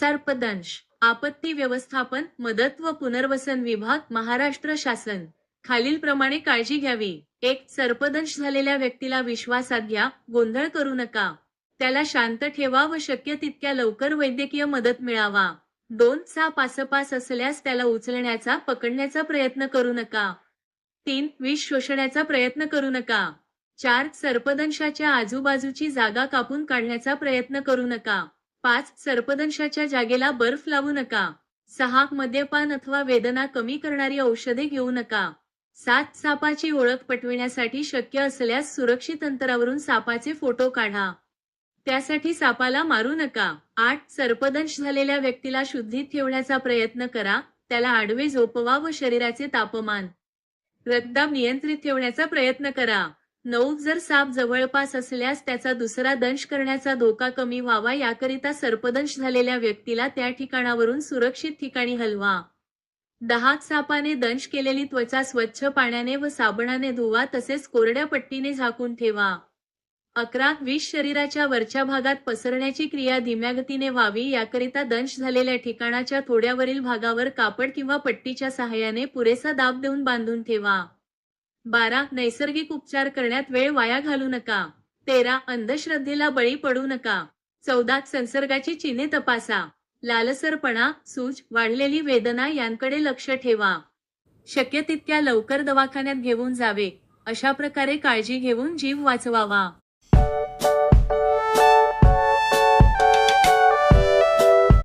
सर्पदंश आपत्ती व्यवस्थापन मदत व पुनर्वसन विभाग महाराष्ट्र शासन. खालील प्रमाणे काळजी घ्यावी. एक सर्पदंश झालेल्या व्यक्तीला विश्वासात घ्या गोंधळ करू नका. त्याला शांत ठेवा व शक्य तितक्या लवकर वैद्यकीय मदत मिळावा. दोन साप आसपास असल्यास त्याला उचलण्याचा पकडण्याचा प्रयत्न करू नका. तीन विष शोषण्याचा प्रयत्न करू नका. चार सर्पदंशाच्या आजूबाजूची जागा कापून काढण्याचा प्रयत्न करू नका. पाच सर्पदंशाच्या जागेला बर्फ लावू नका. सहा मद्यपान अथवा वेदना कमी करणारी औषधे घेऊ नका. सात सापाची ओळख पटविण्यासाठी शक्य असल्यास सुरक्षित अंतरावरून सापाचे फोटो काढा. त्यासाठी सापाला मारू नका. आठ सर्पदंश झालेल्या व्यक्तीला शुद्धीत ठेवण्याचा प्रयत्न करा. त्याला आडवे झोपवा व शरीराचे तापमान रक्तदाब नियंत्रित ठेवण्याचा प्रयत्न करा. नऊ जर साप जवळपास असल्यास त्याचा दुसरा दंश करण्याचा धोका कमी व्हावा याकरिता सर्पदंश झालेल्या व्यक्तीला त्या ठिकाणावरून सुरक्षित ठिकाणी हलवा. दहा सापाने दंश केलेली त्वचा स्वच्छ पाण्याने व साबणाने धुवा तसेच कोरड्या पट्टीने झाकून ठेवा. अकरा विष शरीराच्या वरच्या भागात पसरण्याची क्रिया धीम्या गतीने व्हावी याकरिता दंश झालेल्या ठिकाणाच्या थोड्यावरील भागावर कापड किंवा पट्टीच्या सहाय्याने पुरेसा दाब देऊन बांधून ठेवा. बारा नैसर्गिक उपचार करण्यात वेळ वाया घालू नका. तेरा अंधश्रद्धेला बळी पडू नका. चौदा संसर्गाची चिन्हे तपासा. लालसरपणा सूज वाढलेली वेदना यांकडे लक्ष ठेवा. शक्य तितक्या लवकर दवाखान्यात घेऊन जावे. अशा प्रकारे काळजी घेऊन जीव वाचवावा.